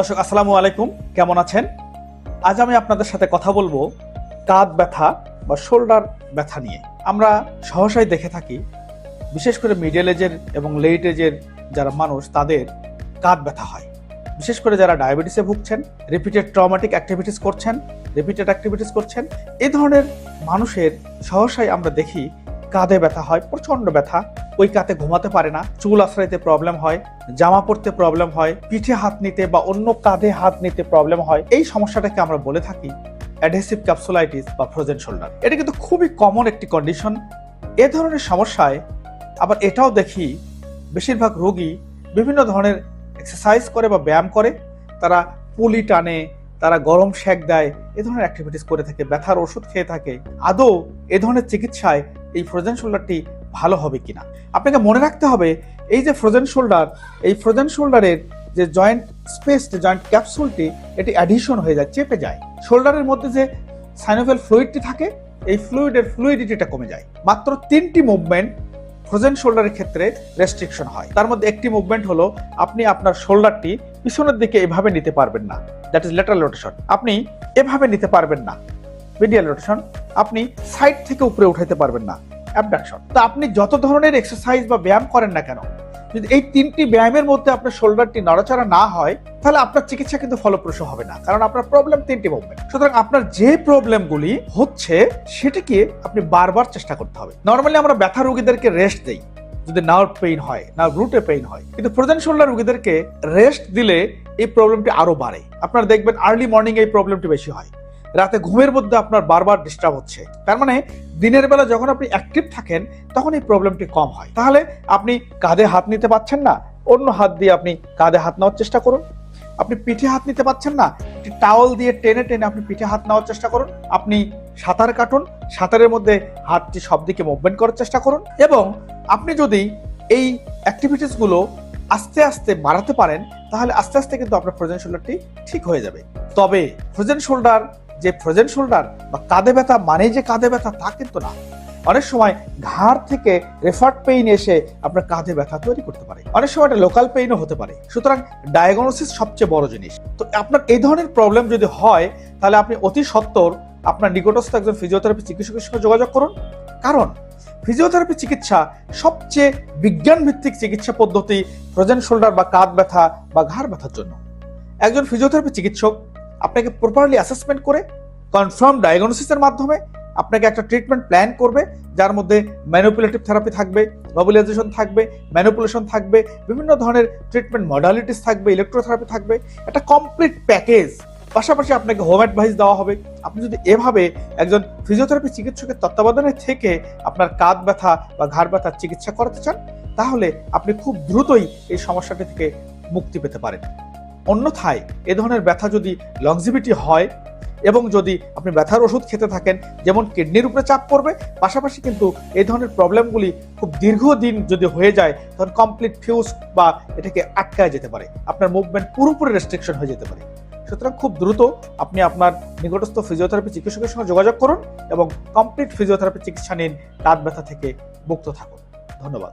দর্শক, আসসালামু আলাইকুম। কেমন আছেন? আজ আমি আপনাদের সাথে কথা বলব কাঁধ ব্যথা বা শোল্ডার ব্যথা নিয়ে। আমরা সহসাই দেখে থাকি, বিশেষ করে মিডল এজের এবং লেট এজের যারা মানুষ, তাদের কাঁধ ব্যথা হয়। বিশেষ করে যারা ডায়াবেটিসে ভুগছেন রিপিটেড ট্রমাটিক অ্যাক্টিভিটিস করছেন রিপিটেড অ্যাক্টিভিটিস করছেন, এ ধরনের মানুষের সহসাই আমরা দেখি কাঁধে ব্যথা হয়, প্রচণ্ড ব্যথা ওই কাতে ঘুমাতে পারে না, চুল আশ্রাইতে প্রবলেম হয়, জামা পরতে প্রবলেম হয়, পিঠে হাত নিতে বা অন্য কাঁধে হাত নিতে প্রবলেম হয়, এই সমস্যাটাকে আমরা বলে থাকি অ্যাডহেসিভ ক্যাপসুলাইটিস বা ফ্রোজেন শোল্ডার এটা কিন্তু খুবই কমন একটি কন্ডিশন এ ধরনের সমস্যায় আবার এটাও দেখি বেশিরভাগ রোগী বিভিন্ন ধরনের এক্সারসাইজ করে বা ব্যায়াম করে, তারা পুলি টানে, তারা গরম শেক দেয়, এ ধরনের অ্যাক্টিভিটিস করে থাকে, ব্যথার ওষুধ খেয়ে থাকে। আদৌ এ ধরনের চিকিৎসায় এই ফ্রোজেন শোল্ডারটি ভালো হবে কিনা। আপনাকে মনে রাখতে হবে, এই যে ফ্রোজেন শোল্ডার এই ফ্রোজেন শোল্ডারের যে জয়েন্ট স্পেস জয়েন্ট ক্যাপসুলটি এটি অ্যাডিশন হয়ে যায়, চেপে যায়। শোল্ডারের মধ্যে যে সাইনোভেল ফ্লুইডটি থাকে, এই ফ্লুইডের ফ্লুইডিটিটা কমে যায়। মাত্র তিনটি মুভমেন্ট ফ্রোজেন শোল্ডারের ক্ষেত্রে রেস্ট্রিকশন হয়। তার মধ্যে একটি মুভমেন্ট হলো, আপনি আপনার শোল্ডারটি পিছনের দিকে এভাবে নিতে পারবেন না। দ্যাট ইজ লেটারাল রোটেশন আপনি এভাবে নিতে পারবেন না। মিডিয়াল রোটেশন আপনি সাইড থেকে উপরে উঠাইতে পারবেন না। অ্যাবডাকশন তো আপনি যত ধরনের এক্সারসাইজ বা ব্যায়াম করেন না কেন, যদি এই তিনটি ব্যায়ামের মধ্যে আপনার শোল্ডারটি নড়াচড়া না হয়, তাহলে আপনার চিকিৎসা কিন্তু ফলপ্রসূ হবে না, কারণ আপনার প্রবলেম তিনটি মুভমেন্ট সুতরাং আপনার যে প্রবলেমগুলি হচ্ছে, সেটাকে আপনি বারবার চেষ্টা করতে হবে। নর্মালি আমরা ব্যথা রোগীদেরকে রেস্ট দেই, যদি নার্ভ পেইন হয় না রুটে পেইন হয়, কিন্তু ফ্রোজেন শোল্ডার রোগীদেরকে রেস্ট দিলে এই প্রবলেমটি আরও বাড়ে। আপনারা দেখবেন আর্লি মর্নিং এই প্রবলেমটি বেশি হয়। রাতে ঘুমের মধ্যে আপনার বারবার ডিস্টার্ব হচ্ছে। তার মানে দিনের বেলা যখন আপনি অ্যাক্টিভ থাকেন, তখন এই প্রবলেমটি কম হয়। তাহলে আপনি কাঁধে হাত নিতে পারছেন না, অন্য হাত দিয়ে আপনি কাঁধে হাত নেওয়ার চেষ্টা করুন। আপনি পিঠে হাত নিতে পারছেন না, একটি টাওয়াল দিয়ে টেনে টেনে আপনি পিঠে হাত নেওয়ার চেষ্টা করুন। আপনি সাঁতার কাটুন, সাঁতারের মধ্যে হাতটি সব দিকে মুভমেন্ট করার চেষ্টা করুন এবং আপনি যদি এই অ্যাক্টিভিটিসগুলো আস্তে আস্তে বাড়াতে পারেন, তাহলে আস্তে আস্তে কিন্তু আপনার ফ্রোজেন শোল্ডারটি ঠিক হয়ে যাবে। তবে ফ্রোজেন শোল্ডার যে ফ্রোজেন শোল্ডার বা কাঁধে ব্যথা মানে যে কাঁধে ব্যথা তা কিন্তু না। অনেক সময় ঘাড় থেকে রেফার্ড পেইন এসে আপনার কাঁধে ব্যথা তৈরি করতে পারে। অনেক সময় এটা লোকাল পেইনও হতে পারে। সুতরাং ডায়াগনোসিস সবচেয়ে বড় জিনিস। তো আপনার এই ধরনের প্রবলেম যদি হয়, তাহলে আপনি অতি সত্বর আপনার নিকটস্থ একজন ফিজিওথেরাপি চিকিৎসকের সঙ্গে যোগাযোগ করুন। কারণ ফিজিওথেরাপি চিকিৎসা সবচেয়ে বিজ্ঞান ভিত্তিক চিকিৎসা পদ্ধতি ফ্রোজেন শোল্ডার বা কাঁধ ব্যথা বা ঘাড় ব্যথার জন্য। একজন ফিজিওথেরাপি চিকিৎসক আপনাকে প্রপারলি অ্যাসেসমেন্ট করে কনফার্ম ডায়াগনোসিসের মাধ্যমে আপনাকে একটা ট্রিটমেন্ট প্ল্যান করবে, যার মধ্যে ম্যানুপুলেটিভ থেরাপি থাকবে মোবিলাইজেশন থাকবে ম্যানুপুলেশন থাকবে, বিভিন্ন ধরনের ট্রিটমেন্ট মডালিটিস থাকবে ইলেকট্রোথেরাপি থাকবে, একটা কমপ্লিট প্যাকেজ পাশাপাশি আপনাকে হোম অ্যাডভাইস দেওয়া হবে। আপনি যদি এভাবে একজন ফিজিওথেরাপি চিকিৎসকের তত্ত্বাবধানে থেকে আপনার কাঁধ ব্যথা বা ঘাড় ব্যথার চিকিৎসা করাতে চান, তাহলে আপনি খুব দ্রুতই এই সমস্যাটি থেকে মুক্তি পেতে পারেন। অন্যথায় এ ধরনের ব্যথা যদি লংজিভিটি হয় এবং যদি আপনি ব্যথার ওষুধ খেতে থাকেন, যেমন কিডনির উপরে চাপ পড়বে, পাশাপাশি কিন্তু এই ধরনের প্রবলেমগুলি খুব দীর্ঘদিন যদি হয়ে যায়, তখন কমপ্লিট ফিউজ বা এটাকে আটকায় যেতে পারে। আপনার মুভমেন্ট পুরোপুরি রেস্ট্রিকশন হয়ে যেতে পারে। সুতরাং খুব দ্রুত আপনি আপনার নিকটস্থ ফিজিওথেরাপি চিকিৎসকের সঙ্গে যোগাযোগ করুন এবং কমপ্লিট ফিজিওথেরাপি চিকিৎসা নিন কাঁধ ব্যথা থেকে মুক্ত থাকুন। ধন্যবাদ।